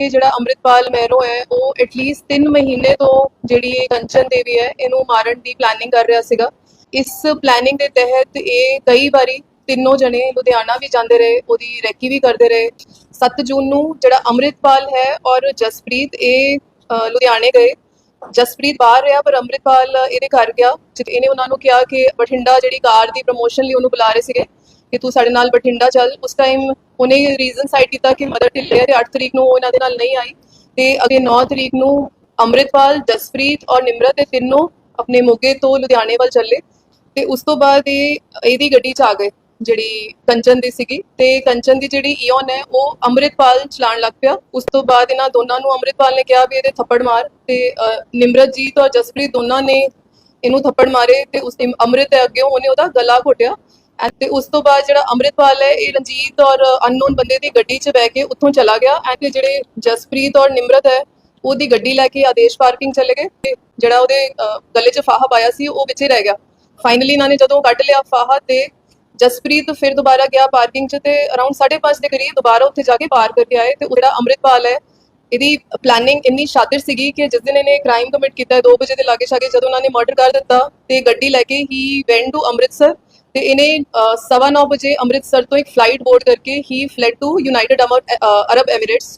ਇਹ ਜਿਹੜਾ ਅੰਮ੍ਰਿਤਪਾਲ ਮਹਿਰੋ ਹੈ, ਉਹ ਐਟਲੀਸਟ 3 ਮਹੀਨੇ ਤੋਂ ਜਿਹੜੀ ਇਹ ਕੰਚਨ ਦੇਵੀ ਹੈ, ਇਹਨੂੰ ਮਾਰਨ ਦੀ ਪਲੈਨਿੰਗ ਕਰ ਰਿਹਾ ਸੀਗਾ। ਇਸ ਪਲੈਨਿੰਗ ਦੇ ਤਹਿਤ ਇਹ ਕਈ ਵਾਰੀ ਤਿੰਨੋਂ ਜਣੇ ਲੁਧਿਆਣਾ ਵੀ ਜਾਂਦੇ ਰਹੇ, ਉਹਦੀ ਰੈਕੀ ਵੀ ਕਰਦੇ ਰਹੇ। 7 ਜੂਨ ਨੂੰ ਜਿਹੜਾ ਅੰਮ੍ਰਿਤਪਾਲ ਹੈ ਔਰ ਜਸਪ੍ਰੀਤ, ਇਹ ਲੁਧਿਆਣੇ ਗਏ। ਜਸਪ੍ਰੀਤ ਬਾਹਰ ਰਿਹਾ, ਪਰ ਅੰਮ੍ਰਿਤਪਾਲ ਇਹਦੇ ਘਰ ਗਿਆ। ਜਿੱਥੇ ਇਹਨੇ ਉਹਨਾਂ ਨੂੰ ਕਿਹਾ ਕਿ ਬਠਿੰਡਾ ਜਿਹੜੀ ਕਾਰ ਦੀ ਪ੍ਰੋਮੋਸ਼ਨ ਲਈ ਉਹਨੂੰ ਬੁਲਾ ਰਹੇ ਸੀਗੇ। ਕਿ ਤੂੰ ਸਾਡੇ ਨਾਲ ਬਠਿੰਡਾ ਚੱਲ। ਉਸ ਟਾਈਮ ਉਹਨੇ ਰੀਜ਼ਨ ਸਾਈਡ ਕੀਤਾ ਕਿ ਮਦਰ ਢਿੱਲੇ ਤੇ 8 ਤਰੀਕ ਨੂੰ ਉਹ ਇਹਨਾਂ ਦੇ ਨਾਲ ਨਹੀਂ ਆਈ। ਤੇ ਅਗੇ 9 ਤਰੀਕ ਨੂੰ ਅੰਮ੍ਰਿਤਪਾਲ ਜਸਪ੍ਰੀਤ ਔਰ ਨਿਮਰਤ ਇਹ ਤਿੰਨੋਂ ਆਪਣੇ ਮੋਗੇ ਤੋਂ ਲੁਧਿਆਣੇ ਵੱਲ ਚੱਲੇ। ਤੇ ਉਸ ਤੋਂ ਬਾਅਦ ਇਹ ਇਹਦੀ ਗੱਡੀ 'ਚ ਆ ਗਏ ਜਿਹੜੀ ਕੰਚਨ ਦੀ ਸੀਗੀ। ਤੇ ਕੰਚਨ ਦੀ ਜਿਹੜੀ ਈਓਨ ਹੈ ਉਹ ਅੰਮ੍ਰਿਤਪਾਲ ਚਲਾਉਣ ਲੱਗ ਪਿਆ। ਉਸ ਤੋਂ ਬਾਅਦ ਇਹਨਾਂ ਦੋਨਾਂ ਨੂੰ ਅੰਮ੍ਰਿਤਪਾਲ ਨੇ ਕਿਹਾ ਵੀ ਇਹਦੇ ਥੱਪੜ ਮਾਰ। ਤੇ ਅ, ਨਿਮਰਤਜੀਤ ਔਰ ਜਸਪ੍ਰੀਤ ਦੋਨਾਂ ਨੇ ਇਹਨੂੰ ਥੱਪੜ ਮਾਰੇ ਤੇ ਉਸ ਟਾਈਮ ਅੰਮ੍ਰਿਤ ਦੇ ਅੱਗੇ ਉਹਨੇ ਉਹਦਾ ਗਲਾ ਘੋਟਿਆ। ਤੇ ਉਸ ਤੋਂ ਬਾਅਦ ਜਿਹੜਾ ਅੰਮ੍ਰਿਤਪਾਲ ਹੈ, ਇਹ ਰਣਜੀਤ ਔਰ ਅਨਨੋਨ ਬੰਦੇ ਦੀ ਗੱਡੀ 'ਚ ਬਹਿ ਕੇ ਉੱਥੋਂ ਚਲਾ ਗਿਆ ਐਂਡ ਜਿਹੜੇ ਜਸਪ੍ਰੀਤ ਔਰ ਨਿਮਰਤ ਹੈ, ਉਹਦੀ ਗੱਡੀ ਲੈ ਕੇ ਆਦੇਸ਼ ਪਾਰਕਿੰਗ ਚਲੇ ਗਏ ਤੇ ਜਿਹੜਾ ਉਹਦੇ ਗਲੇ 'ਚ ਫਾਹਾ ਪਾਇਆ ਸੀ, ਉਹ ਵਿੱਚੇ ਰਹਿ ਗਿਆ। ਫਾਈਨਲੀ ਇਹਨਾਂ ਨੇ ਜਦੋਂ ਕੱਢ ਲਿਆ ਫਾਹਾ ਤੇ ਜਸਪ੍ਰੀਤ ਫਿਰ ਦੁਬਾਰਾ ਗਿਆ ਪਾਰਕਿੰਗ 'ਚ ਤੇ ਅਰਾਊਂਡ 5:30 ਦੇ ਕਰੀਬ ਦੁਬਾਰਾ ਉੱਥੇ ਜਾ ਕੇ ਪਾਰ ਕਰਕੇ ਆਏ ਤੇ ਉਹ ਜਿਹੜਾ ਅੰਮ੍ਰਿਤਪਾਲ ਹੈ, ਇਹਦੀ ਪਲੈਨਿੰਗ ਇੰਨੀ ਸ਼ਾਤਿਰ ਸੀਗੀ ਕਿ ਜਿਸ ਦਿਨ ਇਹਨੇ ਕ੍ਰਾਈਮ ਕਮਿਟ ਕੀਤਾ 2 ਵਜੇ ਦੇ ਲਾਗੇ ਸ਼ਾਗੇ ਜਦੋਂ ਉਹਨਾਂ ਨੇ ਮਰਡਰ ਕਰ ਦਿੱਤਾ ਤੇ ਗੱਡੀ ਲੈ ਕੇ ਹੀ ਵੈਂਟ ਟੂ ਅੰਮ੍ਰਿਤਸਰ। ਤੇ ਇਹਨੇ ਅ, ਸਵਾ ਨੌ ਵਜੇ ਅੰਮ੍ਰਿਤਸਰ ਤੋਂ ਇੱਕ ਫਲਾਈਟ ਬੋਰਡ ਕਰਕੇ ਹੀ fled to United Arab Emirates